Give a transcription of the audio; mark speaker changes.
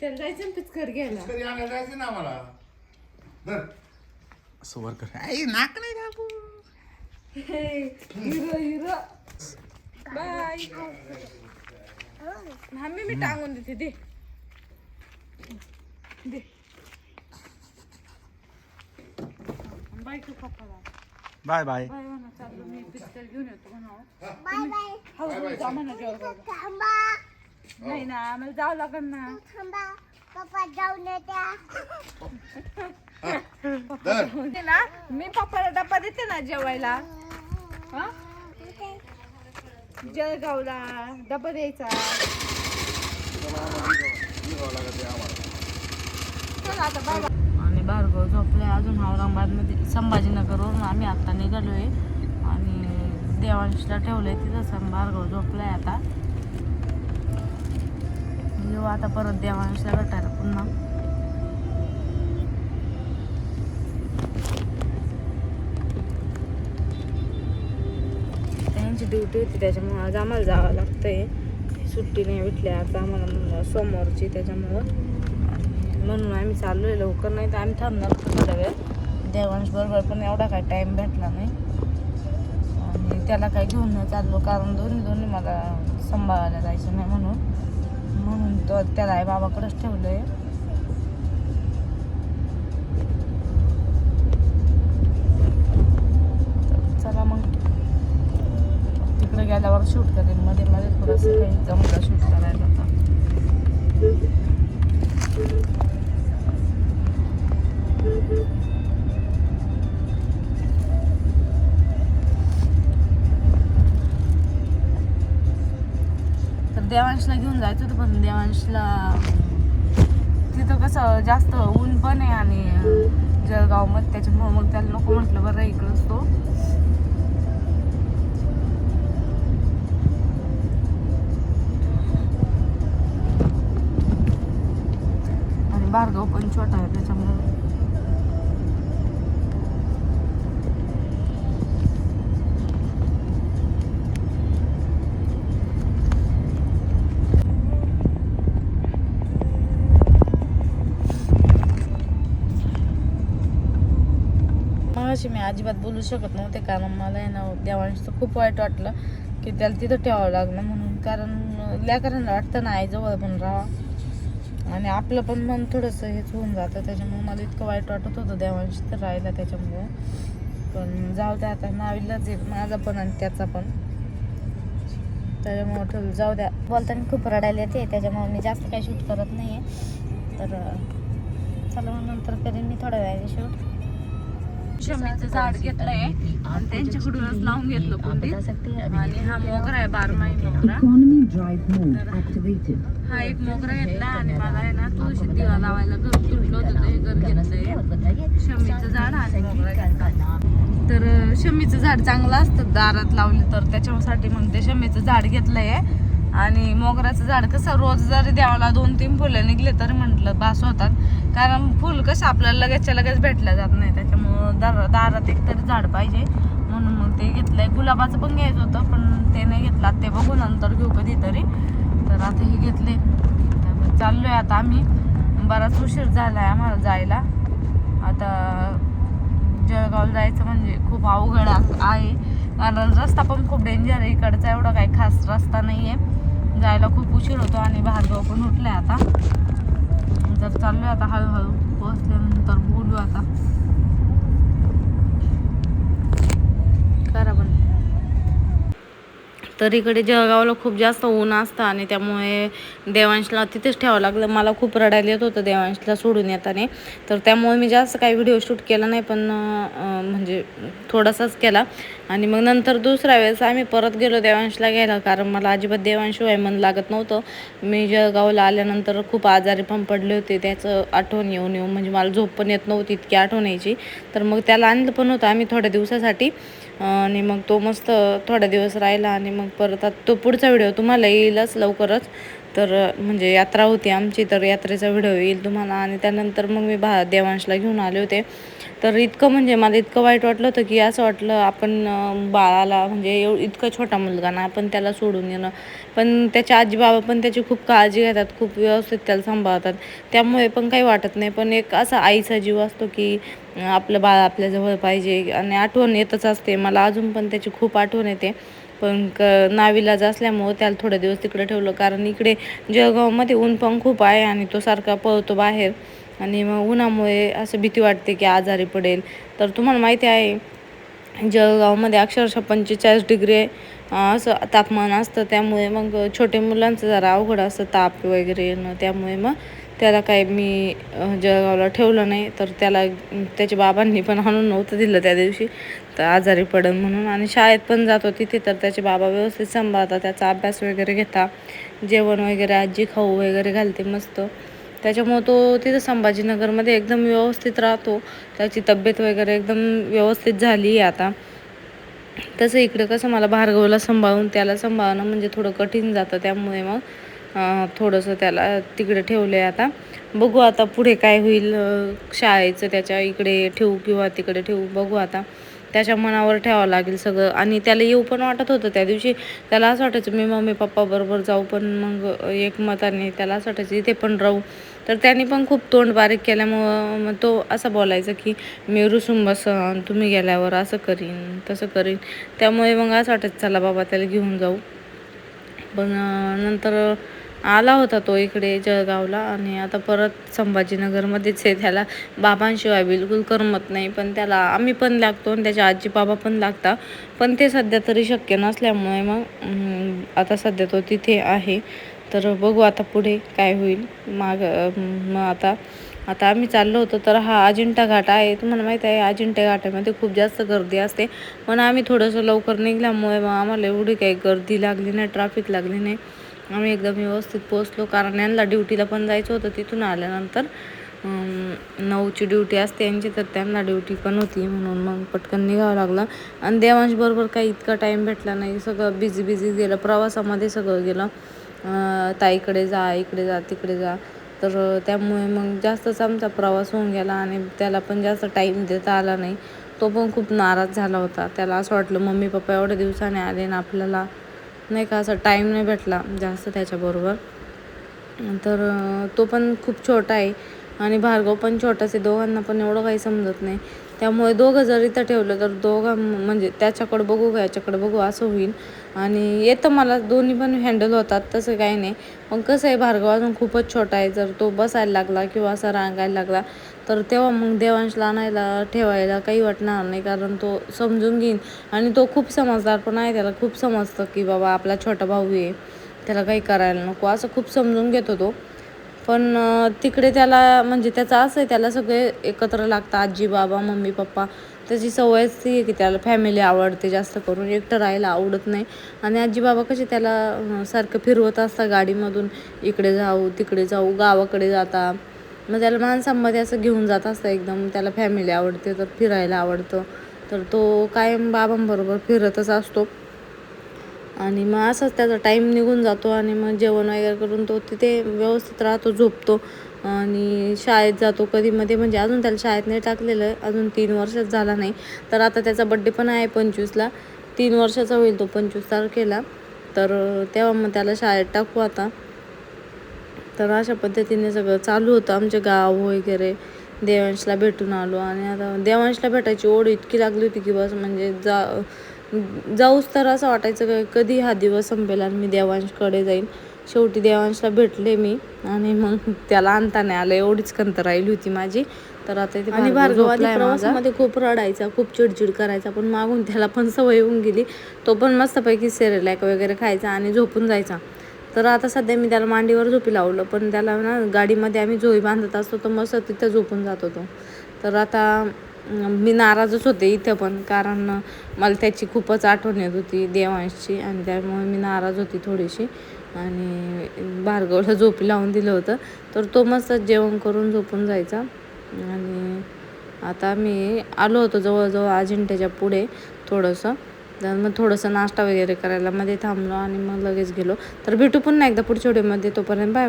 Speaker 1: त्याला जायचं ना पिचकर घ्यायला.
Speaker 2: कधी आणायला जायचं ना आम्हाला. धर.
Speaker 3: असं वर कर. आई नाक नाही दाबू.
Speaker 1: Hero hero. बाय हा मी टांगून देते दे. दे. बाय तू पप्पाला
Speaker 3: बाय बाय.
Speaker 1: बाय म्हणा चाललो मी पिस्टल घेऊन येतो म्हणा. Bye bye. हळू जा म्हणा जेव्हा
Speaker 4: थांबा.
Speaker 1: नाही ना आम्हाला जावं लागेल ना.
Speaker 4: थांबा पप्पा जाऊन येत्या.
Speaker 2: धर.
Speaker 1: ते ना मी पप्पाला डब्बा देते ना जेवायला. हा? जळगावला डब्बा द्यायचा. चला आता बाबा आणि भार्गव झोपले अजून औरंगाबादमध्ये. संभाजीनगरवरून आम्ही आत्ता निघालोय. आणि देवांशला ठेवलंय तिथं. भार्गव झोपलाय आता. येऊ आता परत देवांशला भेटायला पुन्हा. त्यांची ड्युटी होती त्याच्यामुळं आज आम्हाला जावं लागतंय. सुट्टी नाही भेटली आता आम्हाला समोरची त्याच्यामुळं म्हणून आम्ही चाललो आहे लवकर नाही तर आम्ही थांबणार होतो थोडा वेळ. देवांश बरोबर पण एवढा काय टाईम भेटला नाही. आणि त्याला काय घेऊन नाही चाललो कारण दोन्ही दोन्ही मला सांभाळायला जायचं नाही म्हणून. म्हणून तो त्याला आई बाबाकडेच ठेवलं आहे देवांशला घेऊन जायचं होतं पण देवांशला तिथं कसं जास्त ऊन पण आहे आणि जळगावमध्ये त्याच्यामुळं मग त्याला नको म्हटलं बरं इकडंच तो. आणि बारगाव पण छोटा आहे त्याच्यामुळं मगाशी मी अजिबात बोलू शकत नव्हते कारण मला आहे ना देवांशी खूप वाईट वाटलं की त्याला तिथं ठेवावं लागलं म्हणून. कारण लेकरांना वाटतं ना आईजवळ पण राहा आणि आपलं पण मन थोडंसं हेच होऊन जातं. त्याच्यामुळे मला इतकं वाईट वाटत होतं देवांशी तर राहिला त्याच्यामुळं. पण जाऊ द्या आता नाविलाच आहे माझा पण आणि त्याचा पण. त्याच्यामुळं ठेवलं जाऊ द्या.
Speaker 4: बोलताना खूप रडायला येते त्याच्यामुळे मी जास्त काही शूट करत नाही आहे तर चला मग नंतर करेन मी थोड्या वेळाने शूट
Speaker 1: शमीचं झाड घेतलंय. आणि त्यांच्याकडूनच लावून घेतलं कुंडीत. आणि हा मोगरा आहे बारमाही मोगरा. हा एक मोगरा घेतला आणि मला आहे ना तुळशी दिवा लावायला घर तुटलं होतं ते घर घेतलंय. शमीचं झाड आणि मोगरा घेतला. तर शमीचं झाड चांगलं असतं दारात लावले तर त्याच्यासाठी मग ते शमीचं झाड घेतलंय. आणि मोगऱ्याचं झाड कसं रोज जरी द्यावाला दोन तीन फुलं निघले तरी म्हटलं बास होतात. कारण फुल कसं आपल्याला लगेचच्या लगेच भेटलं जात नाही. त्याच्यामुळं दार दारात एक तरी झाड पाहिजे. म्हणून मग ते घेतलंय. गुलाबाचं पण घ्यायचं होतं पण ते नाही घेतलं. ते बघू नंतर घेऊ कधीतरी. तर आता हे घेतले. तर चाललोय आता आम्ही. बराच उशीर झालाय आम्हाला जायला. आता जळगावला जायचं म्हणजे खूप अवघड आहे. कारण रस्ता पण खूप डेंजर आहे. इकडचा एवढा काही खास रस्ता नाही आहे जायला खूप उशीर होतो आणि भार्गव पण उठलाय आता. तर चाललो आता हळूहळू. पोहोचल्यानंतर बोलू आता. करा पण तर इकडे जळगावला खूप जास्त ऊन असतं आणि त्यामुळे देवांशला तिथेच ठेवावं लागलं. मला खूप रडायला येत होतं देवांशला सोडून येताना. तर त्यामुळे मी जास्त काही व्हिडिओ शूट केला नाही पण म्हणजे थोडासाच केला. आणि मग नंतर दुसऱ्या वेळेस आम्ही परत गेलो देवांशला घ्यायला कारण मला अजिबात देवांशिवाय मन लागत नव्हतं. मी जळगावला आल्यानंतर खूप आजारी पण पडले होते. त्याचं आठवण येऊन येऊन म्हणजे मला झोप पण येत नव्हती इतकी आठवण यायची. तर मग त्याला आणलं पण होतं आम्ही थोड्या दिवसासाठी. आणि मग तो मस्त थोडा दिवस राहिला आणि मग परत आता तो पुढचा व्हिडिओ तुम्हाला येईलच लवकरच. तर म्हणजे यात्रा होती आमची तर यात्रेचा व्हिडिओ येईल तुम्हाला. आणि त्यानंतर मग मी भा देवांशला घेऊन आले होते. तर इतकं म्हणजे मला इतकं वाईट वाटलं होतं की असं वाटलं आपण बाळाला म्हणजे एव इतका छोटा मुलगा ना आपण त्याला सोडून येणं पण त्याच्या आजी बाबा पण त्याची खूप काळजी घेतात खूप व्यवस्थित त्याला सांभाळतात. त्यामुळे पण काही वाटत नाही. पण एक असा आईचा जीव असतो की आपलं बाळ आपल्याजवळ पाहिजे. आणि आठवण येतच असते. मला अजून पण त्याची खूप आठवण येते. पण क नाविलाज असल्यामुळं त्याला थोडे दिवस तिकडे ठेवलं. कारण इकडे जळगावमध्ये ऊन पण खूप आहे आणि तो सारखा पळतो बाहेर. आणि मग उन्हामुळे असं भीती वाटते की आजारी पडेल. तर तुम्हाला माहिती आहे जळगावमध्ये अक्षरशः पंचेचाळीस डिग्री असं तापमान असतं. त्यामुळे मग छोटे मुलांचं जरा अवघड असतं ताप वगैरे येणं. त्यामुळे मग त्याला काही मी जळगावला ठेवलं नाही. तर त्याला त्याच्या बाबांनी पण आणून नव्हतं दिलं त्या दिवशी. तर आजारी पडन म्हणून आणि शाळेत पण जातो तिथे तर त्याचे बाबा व्यवस्थित सांभाळतात त्याचा अभ्यास वगैरे घेता जेवण वगैरे आजी खाऊ वगैरे घालते मस्त. त्याच्यामुळं तो तिथं संभाजीनगरमध्ये एकदम व्यवस्थित राहतो. त्याची तब्येत वगैरे एकदम व्यवस्थित झाली आहे आता. तसं इकडं कसं मला भार्गवला सांभाळून त्याला सांभाळणं म्हणजे थोडं कठीण जातं त्यामुळे मग थोडंसं त्याला तिकडे ठेवलं आहे आता. बघू आता पुढे काय होईल शाळेचं त्याच्या इकडे ठेवू किंवा तिकडे ठेवू बघू आता. त्याच्या मनावर ठेवावं लागेल सगळं. आणि त्याला येऊ पण वाटत होतं त्या दिवशी. त्याला असं वाटायचं मी मम्मी पप्पा बरोबर जाऊ पण मग एकमताने त्याला असं वाटायचं इथे पण राहू. तर त्याने पण खूप तोंड बारीक केल्यामुळं मग तो असं बोलायचा की मी रुसून बसन तुम्ही गेल्यावर असं करीन तसं करीन. त्यामुळे मग असं वाटायचं चला बाबा त्याला घेऊन जाऊ. पण नंतर आला होता तो इकडे जळगावला आणि आता परत संभाजीनगरमध्येच आहे. त्याला बाबांशिवाय बिलकुल करमत नाही पण त्याला आम्ही पण लागतो आणि त्याच्या आजी बाबा पण लागता पण ते सध्या तरी शक्य नसल्यामुळे मग आता सध्या तो तिथे आहे. तर बघू आता पुढे काय होईल. माग मग आता आता आम्ही चाललो होतो तर हा अजिंठा घाट आहे. तुम्हाला माहीत आहे अजिंठा घाटामध्ये खूप जास्त गर्दी असते. पण आम्ही थोडंसं लवकर निघल्यामुळे मग आम्हाला एवढी काही गर्दी लागली नाही ट्रॅफिक लागली नाही. आम्ही एकदम व्यवस्थित पोचलो कारण यांना ड्युटीला पण जायचं होतं तिथून आल्यानंतर. नऊची ड्युटी असते यांची तर त्यांना ड्युटी पण होती म्हणून मग पटकन निघावं लागलं. आणि देवांश बरोबर काही इतका टाईम भेटला नाही सगळं बिझी बिझी गेलं प्रवासामध्ये सगळं गेलं. ताईकडे जा इकडे जा तिकडे जा. तर त्यामुळे मग जास्तच आमचा प्रवास होऊन गेला आणि त्याला पण जास्त टाईम देता आला नाही. तो पण खूप नाराज झाला होता. त्याला असं वाटलं मम्मी पप्पा एवढ्या दिवसाने आले ना आपल्याला? नाही का असं टाईम नाही भेटला जास्त त्याच्याबरोबर. तर तो पण खूप छोटा आहे आणि भार्गव पण छोटाच आहे दोघांना पण एवढं काही समजत नाही. त्यामुळे दोघं जर इथं ठेवलं तर दोघं म्हणजे त्याच्याकडं बघू का याच्याकडं बघू असं होईल. आणि येतं मला दोन्ही पण हँडल होतात तसं काही नाही. पण कसं आहे भार्गव अजून खूपच छोटा आहे. जर तो बसायला लागला किंवा असा रांगायला लागला तर तेव्हा मग देवांशला आणायला ठेवायला काही वाटणार नाही. कारण तो समजून घेईन. आणि तो खूप समजदार पण आहे. त्याला खूप समजतं की बाबा आपला छोटा भाऊ आहे. त्याला काही करायला नको. असं खूप समजून घेतो तो. पण तिकडे त्याला म्हणजे त्याचं असं आहे. त्याला सगळे एकत्र लागतं आजी बाबा मम्मी पप्पा. त्याची सवयच ती आहे की त्याला फॅमिली आवडते जास्त करून. एकटं राहायला आवडत नाही. आणि आजी बाबा कसे त्याला सारखं फिरवत असतात. गाडीमधून इकडे जाऊ तिकडे जाऊ गावाकडे जाता. मग त्याला माणसांमध्ये असं घेऊन जात असतं एकदम. त्याला फॅमिली आवडते तर फिरायला आवडतं. तर तो कायम बाबांबरोबर फिरतच असतो. आणि मग असंच त्याचा टाईम निघून जातो आणि मग जेवण वगैरे करून तो तिथे व्यवस्थित राहतो झोपतो. आणि शाळेत जातो कधी मध्ये. म्हणजे अजून त्याला शाळेत नाही टाकलेलं आहे अजून तीन वर्षात झाला नाही. तर आता त्याचा बड्डे पण आहे पंचवीसला. तीन वर्षाचा होईल तो पंचवीस तारखेला. तर तेव्हा मग त्याला शाळेत टाकू आता. तर अशा पद्धतीने सगळं चालू होतं. आमचे गाव वगैरे देवांशला भेटून आलो आणि आता देवांशला भेटायची ओढ इतकी लागली होती की बस म्हणजे जा जाऊच तर असं वाटायचं का कधी हा दिवस संपेल आणि मी देवांशकडे जाईन. शेवटी देवांशला भेटले मी आणि मग त्याला आणता नाही आलं. एवढीच खंत राहिली होती माझी. तर आता आणि आधी प्रवासामध्ये खूप रडायचा खूप चिडचिड करायचा पण मागून त्याला पण सवय होऊन गेली. तो पण मस्तपैकी सेरेलॅक वगैरे खायचा आणि झोपून जायचा. तर आता सध्या मी त्याला मांडीवर झोपी लावलं पण त्याला ना गाडीमध्ये आम्ही झोई बांधत असतो तर मस्त तिथं झोपून जात होतो. तर आता मी नाराजच होते इथं पण कारण मला त्याची खूपच आठवण येत होती देवांशी आणि त्यामुळे मी नाराज होती थोडीशी. आणि भार्गवला झोपी लावून दिलं होतं. तर तो मस्त जेवण करून झोपून जायचा. आणि आता मी आलो होतो जवळजवळ अजिंठ्याच्या पुढे थोडंसं. तर मग थोडंसं नाश्ता वगैरे करायला मध्ये थांबलो आणि मग लगेच गेलो. तर भेटू पुन्हा एकदा पुढच्या व्हिडिओमध्ये. तोपर्यंत बाय.